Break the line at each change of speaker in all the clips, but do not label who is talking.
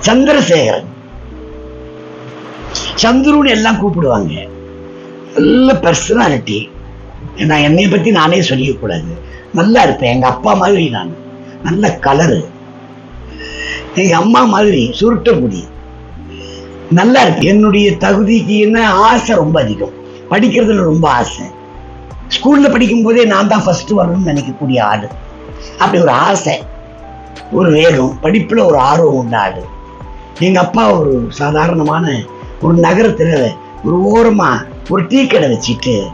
சந்திரசேகரன். சந்துருன்னு எல்லாம் கூப்பிடுவாங்க. நல்ல பர்சனாலிட்டி நான் என்னை பத்தி நானே சொல்லிக்க கூடாது நல்லா இருப்பேன். எங்க அப்பா மாதிரி நான். நல்ல கலரு எங்க அம்மா மாதிரி சுருட்ட முடி. நல்லா இருக்கு. என்னுடைய தகுதிக்கு என்ன ஆசை ரொம்ப அதிகம். படிக்கிறதுல ரொம்ப ஆசை. ஸ்கூல்ல படிக்கும் போதே நான் தான் ஃபர்ஸ்ட் வரணும்னு நினைக்கக்கூடிய ஆளு. அப்படி ஒரு ஆசை. ஒரு வேகம் படிப்புல ஒரு ஆர்வம் உள்ள எங்கள் எங்க அப்பா ஒரு சாதாரணமான ஒரு நகரத்துல ஒரு ஓரமா ஒரு டீ கடை வச்சுட்டு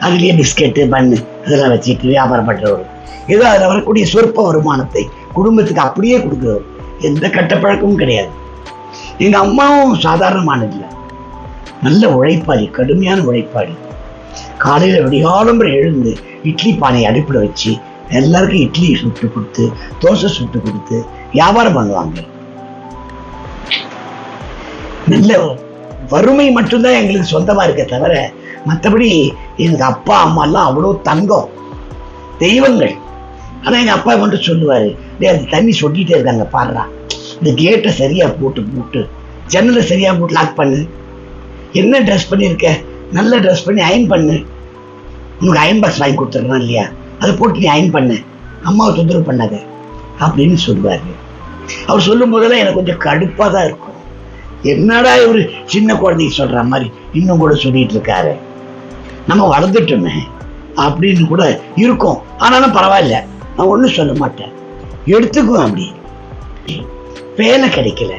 அதுலயே பிஸ்கெட்டு பண்ணு அதெல்லாம் வச்சுட்டு வியாபாரம் பண்றவர். ஏதோ அதில் வரக்கூடிய சொற்ப வருமானத்தை குடும்பத்துக்கு அப்படியே கொடுக்குறவர். எந்த கட்டப்பழக்கமும் கிடையாது. எங்க அம்மாவும் சாதாரணமானதில்லை. நல்ல உழைப்பாளி கடுமையான உழைப்பாளி. காலையில் விடியாலம்பரம் எழுந்து இட்லி பானையை அடுப்பில் வச்சு எல்லாருக்கும் இட்லி சுட்டு கொடுத்து தோசை சுட்டு கொடுத்து வியாபாரம் பண்ணுவாங்க. நல்ல வறுமை மட்டும்தான் எங்களுக்கு சொந்தமா இருக்க தவிர மற்றபடி எங்க அப்பா அம்மா எல்லாம் அவ்வளோ தங்கம். தெய்வங்கள். ஆனா எங்க அப்பா மட்டும் சொல்லுவாரு டேய் அது தண்ணி சொட்டிகிட்டே இருக்காங்க பாடுறா இந்த கேட்டை சரியா போட்டு போட்டு ஜன்னலை சரியா போட்டு லாக் பண்ணு. என்ன ட்ரெஸ் பண்ணியிருக்க நல்ல ட்ரெஸ் பண்ணி அயன் பண்ணு. உனக்கு அயன் பாக்ஸ் வாங்கி கொடுத்துருக்கணும் இல்லையா? அதை போட்டு நீ அயன் பண்ண. அம்மாவை தொந்தரவு பண்ணாத அப்படின்னு சொல்லுவார். அவர் சொல்லும் போதெல்லாம் எனக்கு கொஞ்சம் கடுப்பாக தான் இருக்கும். என்னடா இவர் சின்ன குழந்தைக்கு சொல்கிற மாதிரி இன்னும் கூட சொல்லிட்டு இருக்காரு. நம்ம வளர்ந்துட்டோமே அப்படின்னு கூட இருக்கும். ஆனாலும் பரவாயில்ல நான் ஒன்றும் சொல்ல மாட்டேன். எடுத்துக்குவேன் அப்படி. வேலை கிடைக்கல.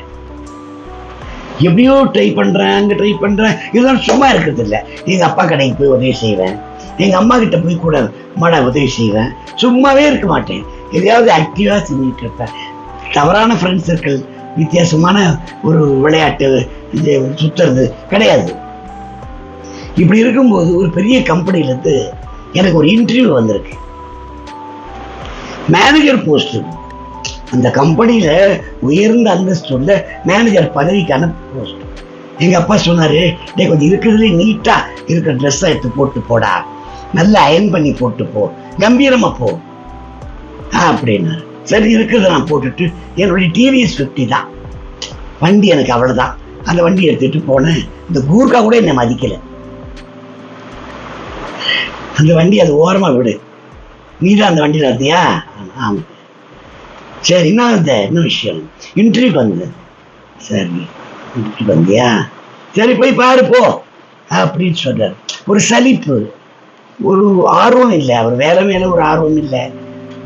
எப்படியோ ட்ரை பண்ணுறேன் அங்கே ட்ரை பண்ணுறேன் இதெல்லாம் சும்மா இருக்கிறது இல்லை எங்க அப்பா கடைக்கு போய் உதவி செய்வேன். எங்கள் அம்மா கிட்ட போய் கூட மட உதவி செய்வேன். சும்மாவே இருக்க மாட்டேன். எதையாவது ஆக்டிவாக செஞ்சுட்டு இருப்பேன். தவறான ஃப்ரெண்ட்ஸ் சர்க்கிள் வித்தியாசமான ஒரு விளையாட்டு இது சுற்றுறது கிடையாது. இப்படி இருக்கும்போது ஒரு பெரிய கம்பெனிலேருந்து எனக்கு ஒரு இன்டர்வியூ வந்திருக்கு. மேனேஜர் போஸ்ட் அந்த கம்பெனியில் உயர்ந்த அந்தஸ்து உள்ள மேனேஜர் பதவிக்கான போஸ்ட் எங்கள் அப்பா சொன்னார் டேய் கொஞ்சம் இருக்கிறதுலே நீட்டாக இருக்கிற ட்ரெஸ்ஸை எடுத்து போட்டு போடா. நல்லா அயன் பண்ணி போட்டு போ. கம்பீரமா போ. அப்படின்னாரு. சரி இருக்கிறத நான் போட்டுட்டு என்னுடைய டிவிஎஸ் ஃபிஃப்டி தான். வண்டி எனக்கு அவ்வளோதான் அந்த வண்டி எடுத்துட்டு போனேன். இந்த கூர்க்கா கூட என்னை மதிக்கலை. அந்த வண்டி அது ஓரமாக விடு. நீ தான் அந்த வண்டியில் இருந்தியா? ஆமாம் சரி என்ன இந்த என்ன விஷயம். இன்டர்வியூக்கு வந்தது சரி இன்டர்வியூக்கு வந்தியா? சரி போய் பாரு போ. அப்படின்னு சொல்கிறார் ஒரு சலிப்பு. ஒரு ஆர்வம் இல்லை. அவர் வேலை மேலே ஒரு ஆர்வம் இல்லை.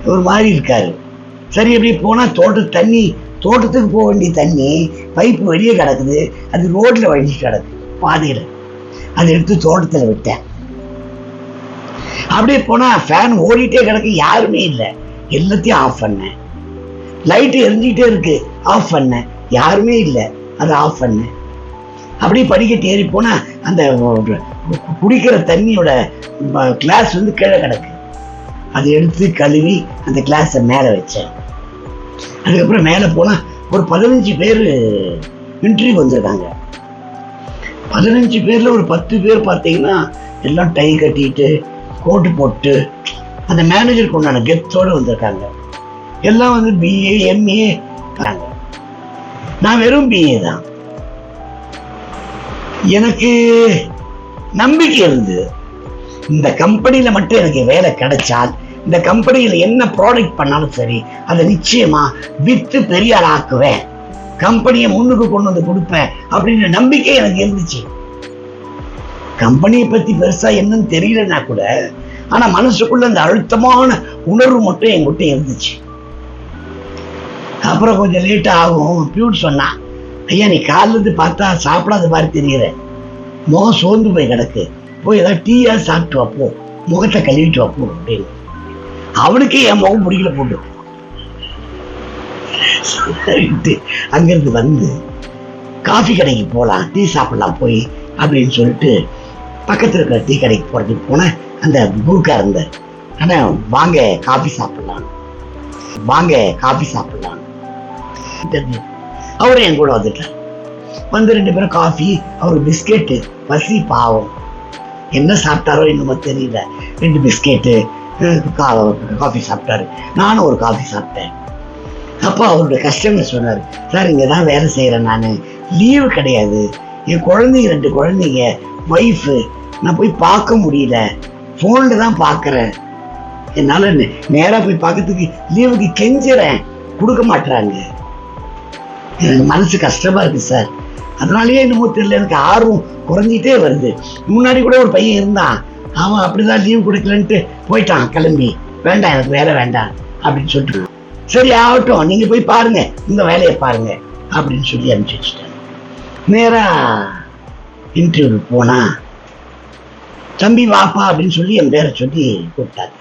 ஒரு மாதிரி இருக்கார். சரி அப்படி போனால் தோட்ட தண்ணி தோட்டத்துக்கு போக வேண்டிய தண்ணி பைப்பு வெளியே கிடக்குது. அது ரோட்டில் வழி கிடக்கு. பாதையில். அதை எடுத்து தோட்டத்தில் விட்டேன். அப்படியே போனால் ஃபேன் ஓடிட்டே கிடக்கு. யாருமே இல்லை. எல்லாத்தையும் ஆஃப் பண்ணேன். லைட்டு எரிஞ்சிக்கிட்டே இருக்கு. ஆஃப் பண்ணேன். யாருமே இல்லை. அதை ஆஃப் பண்ணேன். அப்படியே படிக்கட்டு ஏறி போனால் அந்த குடிக்கிற தண்ணியோட கிளாஸ் வந்து கீழே கிடக்கு. அதை எடுத்து கழுவி அந்த கிளாஸை மேலே வச்சேன். அதுக்கப்புறம் மேலே போனால் ஒரு பதினஞ்சு பேர் இன்டர்வியூ வந்திருக்காங்க. பதினஞ்சு பேரில் ஒரு பத்து பேர் பார்த்தீங்கன்னா எல்லாம் டை கட்டிட்டு கோட்டு போட்டு அந்த மேனேஜருக்கு உண்டான கெத்தோடு வந்திருக்காங்க. எல்லாம் வந்து பிஏ எம்ஏ நான் வெறும் பிஏ தான். எனக்கு நம்பிக்கை இருந்தது இந்த கம்பெனியில மட்டும் எனக்கு வேலை கிடைச்சால் இந்த கம்பெனியில என்ன ப்ராடக்ட் பண்ணாலும் சரி அதை நிச்சயமா வித்து பெரிய ஆக்குவேன். கம்பெனியை முன்னுக்கு கொண்டு வந்து கொடுப்பேன் அப்படின்ற நம்பிக்கை எனக்கு இருந்துச்சு. கம்பெனியை பத்தி பெருசா என்னன்னு தெரியலன்னா கூட ஆனா மனசுக்குள்ள அந்த அழுத்தமான உணர்வு மட்டும் என்கிட்ட இருந்துச்சு. அப்புறம் கொஞ்சம் லேட்டாக ஆகும் பியூட் சொன்னான். ஐயா நீ காலிலிருந்து பார்த்தா சாப்பிடாத மாதிரி தெரியுற. முகம் சோர்ந்து போய் கிடக்கு. போய் ஏதாவது டீயா சாப்பிட்டு வைப்போம் முகத்தை கழுவிட்டு வைப்போம் அப்படின்னு. அவனுக்கே என் முகம் பிடிக்கல போட்டு. அங்கிருந்து வந்து காஃபி கடைக்கு போகலாம் டீ சாப்பிடலாம் போய் அப்படின்னு சொல்லிட்டு பக்கத்தில் இருக்கிற டீ கடைக்கு போகிறதுக்கு போனேன் அந்த குருக்கா இருந்தார். ஆனால் வாங்க காஃபி சாப்பிடலாம். வாங்க காஃபி சாப்பிடலாம். அவரும் என் கூட வந்துட்டார். வந்து ரெண்டு பேரும் காஃபி அவர் பிஸ்கெட்டு பசி பாவம். என்ன சாப்பிட்டாரோ என்னமோ தெரியல. ரெண்டு பிஸ்கெட்டு காஃபி சாப்பிட்டாரு. நானும் ஒரு காஃபி சாப்பிட்டேன். அப்போ அவருடைய கஸ்டமர் சொன்னார் சார் இங்கே தான் வேலை செய்கிறேன் நான். லீவு கிடையாது. என் குழந்தைங்க ரெண்டு குழந்தைங்க ஒய்ஃபு நான் போய் பார்க்க முடியல. ஃபோனில் தான் பார்க்குறேன். என்னால் நேராக போய் பார்க்கறதுக்கு லீவுக்கு கெஞ்சுறேன். கொடுக்க மாட்டுறாங்க எனக்கு மனசு கஷ்டமாக இருக்குது சார். அதனாலேயே என்னமோ தெரியல எனக்கு ஆர்வம் குறைஞ்சிட்டே வருது. முன்னாடி கூட ஒரு பையன் இருந்தான். அவன் அப்படிதான் லீவ் கொடுக்கலன்ட்டு போயிட்டான் கிளம்பி. வேண்டாம் எனக்கு வேலை வேண்டாம் அப்படின்னு சொல்லிட்டு. சரி ஆகட்டும் நீங்க போய் பாருங்க இந்த வேலையை பாருங்க அப்படின்னு சொல்லி அனுப்பிச்சு வச்சுட்டேன் நேரா இன்டர்வியூ போனா தம்பி வாப்பா அப்படின்னு சொல்லி என் பேரை சொல்லி கூப்பிட்டாங்க.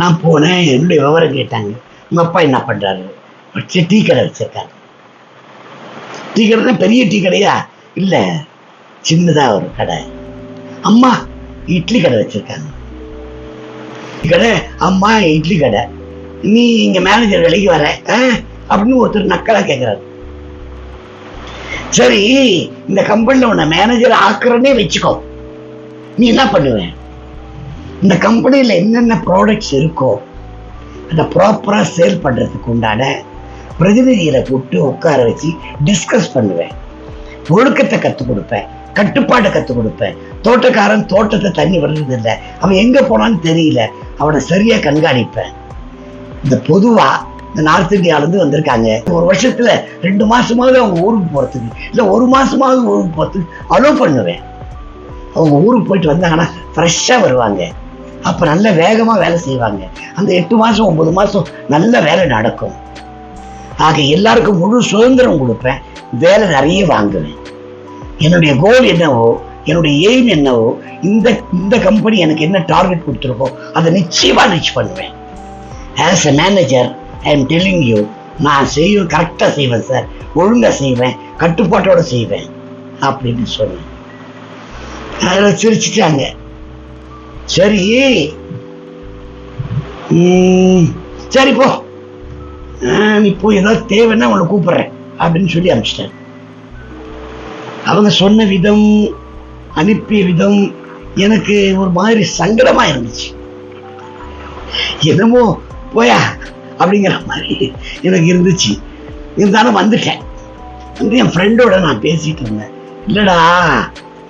நான் போனேன் என்னுடைய விவரம் கேட்டாங்க. உங்க அப்பா என்ன பண்றாரு? வச்சு டீ கடை வச்சிருக்காரு டீ கடைனா பெரிய டீ கடையா? இல்லை. சின்னதா ஒரு கடை. அம்மா இட்லி கடை வச்சிருக்காங்க. கடை அம்மா இட்லி கடை. நீ இங்க மேனேஜர் வேலைக்கு வர ஆ? அப்படின்னு ஒருத்தர் நக்கலா கேட்குறாரு சரி இந்த கம்பெனியில் உன்னை மேனேஜர் ஆக்குறனே வச்சுக்கோ. நீ என்ன பண்ணுவேன் இந்த கம்பெனியில் என்னென்ன ப்ராடக்ட்ஸ் இருக்கோ அதை ப்ராப்பராக சேல் பண்ணுறதுக்கு உண்டான பிரதிநிதிகளை கூப்பிட்டு உட்கார வச்சு டிஸ்கஸ் பண்ணுவேன். ஒழுக்கத்தை கற்றுக் கொடுப்பேன். கட்டுப்பாட்டை கற்றுக் கொடுப்பேன். தோட்டக்காரன் தோட்டத்தை தண்ணி விடுறது இல்லை அவன் எங்கே போனான்னு தெரியல. அவனை சரியாக கண்காணிப்பேன். இந்த பொதுவா இந்த நார்த் இந்தியாவிலேருந்து வந்திருக்காங்க. ஒரு வருஷத்துல ரெண்டு மாசமாவது அவங்க ஊருக்கு போறதுக்கு இல்லை ஒரு மாசமாவது ஊருக்கு போறதுக்கு அலோவ் பண்ணுவேன். அவங்க ஊருக்கு போயிட்டு வந்தாங்கன்னா ஃப்ரெஷ்ஷாக வருவாங்க. அப்போ நல்ல வேகமாக வேலை செய்வாங்க. அந்த எட்டு மாதம் ஒன்பது மாதம் நல்ல வேலை நடக்கும். ஆக எல்லாருக்கும் முழு சுதந்திரம் கொடுப்பேன் வேலை நிறைய வாங்குவேன். என்னுடைய கோல் என்னவோ என்னுடைய எய்ம் என்னவோ இந்த இந்த கம்பெனி எனக்கு என்ன டார்கெட் கொடுத்துருக்கோ அதை நிச்சயமாக ரீச் பண்ணுவேன். As a manager I am telling you நான் செய்வேன் கரெக்டாக செய்வேன் சார் ஒழுங்காக செய்வேன் கட்டுப்பாட்டோடு செய்வேன் அப்படின்னு சொன்னேன். அதில் சிரிச்சிட்டாங்க. சரி. சரி போ. ஆ, நீ போய் ஏதாவது தேவைன்னா உன்னை கூப்பிடுறேன் அப்படின்னு சொல்லி அனுப்பிச்சிட்டேன். அவங்க சொன்ன விதம் அனுப்பிய விதம் எனக்கு ஒரு மாதிரி சங்கடமா இருந்துச்சு. என்னமோ போயா அப்படிங்கிற மாதிரி எனக்கு இருந்துச்சு. இருந்தாலும் வந்துட்டேன். வந்து என் ஃப்ரெண்டோட நான் பேசிட்டு இருந்தேன். இல்லடா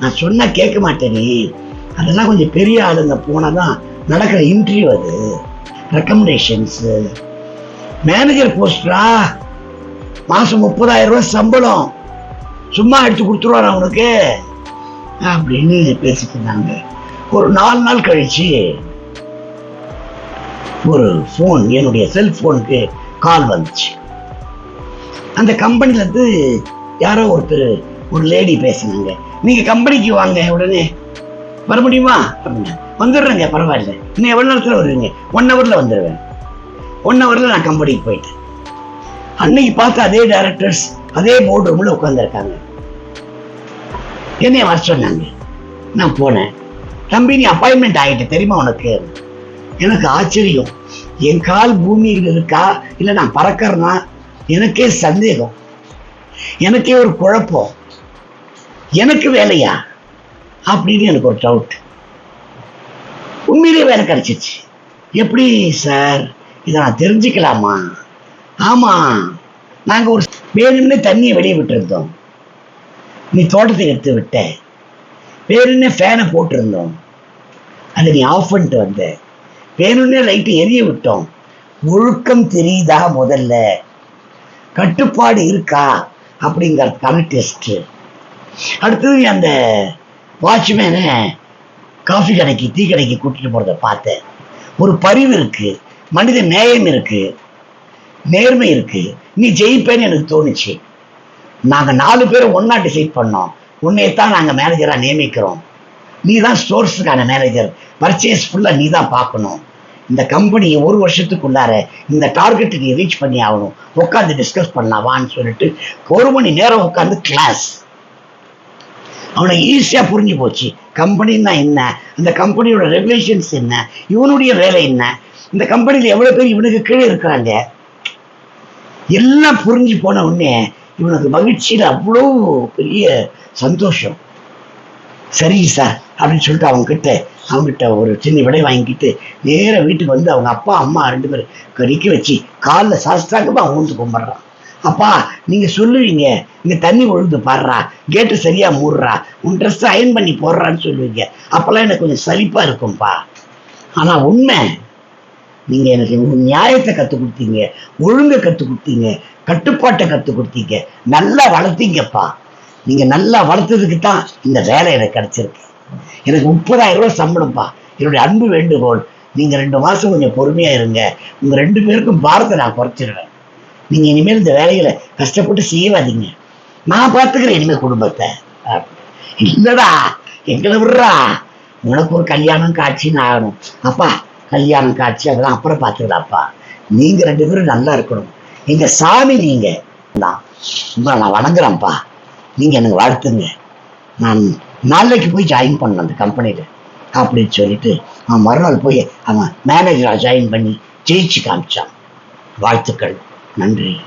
நான் சொன்னா கேட்க மாட்டேனே. அதெல்லாம் கொஞ்சம் பெரிய ஆளுங்க போனால் தான் நடக்கிற இன்டர்வியூ அது ரெக்கமெண்டேஷன்ஸு மேனேஜர் போஸ்டரா மாதம் முப்பதாயிரம் ரூபாய் சம்பளம். சும்மா எடுத்து கொடுத்துருவாரு அவனுக்கு அப்படின்னு பேசிட்டு இருந்தாங்க. ஒரு நாலு நாள் கழிச்சு ஒரு ஃபோன் என்னுடைய செல்போனுக்கு கால் வந்துச்சு. அந்த கம்பெனிலேருந்து யாரோ ஒருத்தர் ஒரு லேடி பேசுனாங்க. நீங்கள் கம்பெனிக்கு வாங்க உடனே. வர முடியுமா? அப்படின்னா வந்துடுறேங்க பரவாயில்ல. இன்னும் எவ்வளோ நேரத்தில் வருவீங்க? ஒன் ஹவரில் வந்துடுவேன். ஒன் ஹவரில் நான் கம்பெனிக்கு போயிட்டேன். அன்னைக்கு பார்த்து அதே டைரக்டர்ஸ் அதே போர்டு ரூமில் உட்காந்துருக்காங்க என்னைய வர சொன்னாங்க. நான் போனேன். தம்பி நீ அப்பாயின்மெண்ட் ஆகிட்ட தெரியுமா உனக்கு? எனக்கு ஆச்சரியம். என் கால் பூமியில் இருக்கா? இல்லை நான் பறக்கறனா? எனக்கே சந்தேகம். எனக்கே ஒரு குழப்பம். எனக்கு வேலையா? அப்படின்னு எனக்கு ஒரு டவுட் உண்மையிலேயே வேலை கிடைச்சிச்சு. எப்படி சார் இதை நான் தெரிஞ்சுக்கலாமா? ஆமாம் நாங்கள் ஒரு வேணும்னே தண்ணியை வெளியே விட்டுருந்தோம். நீ தோட்டத்தை எடுத்து விட்ட. வேணும்னே ஃபேனை போட்டிருந்தோம். அதை நீ ஆஃப் பண்ணிட்டு வந்த. வேணும்னே லைட்டு எரிய விட்டோம். ஒழுக்கம் தெரியுதா முதல்ல? கட்டுப்பாடு இருக்கா? அப்படிங்கிறதுக்கான டெஸ்ட்டு அடுத்தது அந்த வாட்ச்மேனை காஃபி கடைக்கு டீ கடைக்கு கூட்டிட்டு போகிறத பார்த்தேன் ஒரு பரிவு இருக்குது மனித நேயம் இருக்கு நேர்மை இருக்கு. நீ ஜெயிப்பேன்னு எனக்கு தோணுச்சு. நாங்க நாலு பேரும் ஒன்னா டிசைட் பண்ணோம். உன்னையத்தான் நாங்க மேனேஜரா நியமிக்கிறோம். நீ தான் ஸ்டோர்ஸுக்கான மேனேஜர் பர்ச்சேஸ் ஃபுல்லா நீ தான் பார்க்கணும். இந்த கம்பெனியை ஒரு வருஷத்துக்குள்ளார இந்த டார்கெட்டு நீ ரீச் பண்ணி ஆகணும். உட்காந்து டிஸ்கஸ் பண்ணலாம் வான்னு சொல்லிட்டு ஒரு மணி நேரம் உட்காந்து கிளாஸ் அவனுக்கு ஈஸியாக புரிஞ்சு போச்சு. கம்பெனின்னா என்ன? அந்த கம்பெனியோட ரெகுலேஷன்ஸ் என்ன? இவனுடைய வேலை என்ன? இந்த கம்பெனியில் எவ்வளவு பேர் இவனுக்கு கீழே இருக்கிறாங்க எல்லாம் புரிஞ்சு போன உடனே இவனுக்கு மகிழ்ச்சியில் அவ்வளோ பெரிய சந்தோஷம். சரி சார் அப்படின்னு சொல்லிட்டு அவங்க கிட்ட அவங்ககிட்ட ஒரு சின்ன விடை வாங்கிட்டு நேராக வீட்டுக்கு வந்து அவங்க அப்பா அம்மா ரெண்டு பேரும் கறிக்க வச்சு காலில் சாஸ்தாங்கமாக அவங்க வந்து கும்பிட்றான். அப்பா நீங்க சொல்லுவீங்க இங்க தண்ணி ஒழுந்து பாடுறா கேட்டு சரியா மூடுறா உன் ட்ரெஸ்ஸை அயன் பண்ணி போடுறான்னு சொல்லுவீங்க. அப்போல்லாம் எனக்கு கொஞ்சம் சலிப்பா இருக்கும்ப்பா ஆனா உண்மை நீங்க எனக்கு நியாயத்தை கற்றுக் கொடுத்தீங்க ஒழுங்கை கற்றுக் கொடுத்தீங்க கட்டுப்பாட்டை கற்றுக் கொடுத்தீங்க. நல்லா வளர்த்தீங்கப்பா. நீங்க நல்லா வளர்த்ததுக்கு தான் இந்த வேலை எனக்கு கிடைச்சிருக்கு. எனக்கு முப்பதாயிரம் ரூபாய் சம்பளம்ப்பா. என்னுடைய அன்பு வேண்டுகோள். நீங்க ரெண்டு மாசம் கொஞ்சம் பொறுமையா இருங்க. உங்க ரெண்டு பேருக்கும் பாரத்தை நான் குறைச்சிடுவேன் நீங்க இனிமேல் இந்த வேலைகளை கஷ்டப்பட்டு செய்யாதீங்க. நான் பார்த்துக்கிறேன் இனிமேல் குடும்பத்தை. இல்லடா எங்களை விடுறா. உனக்கு ஒரு கல்யாணம் காட்சின்னு ஆகணும். அப்பா கல்யாணம் காட்சி அதெல்லாம் அப்புறம் பார்த்துக்கலாம்ப்பா நீங்க ரெண்டு பேரும் நல்லா இருக்கணும். எங்க சாமி நீங்க. தான் உங்களை நான் வணங்குறேன்ப்பா. நீங்க எனக்கு வாழ்த்துங்க. நான் நாளைக்கு போய் ஜாயின் பண்ணேன் அந்த கம்பெனியில் அப்படின்னு சொல்லிட்டு அவன் மறுநாள் போய் அவன் மேனேஜராக ஜாயின் பண்ணி ஜெயிச்சு காமிச்சான். வாழ்த்துக்கள். நன்றி.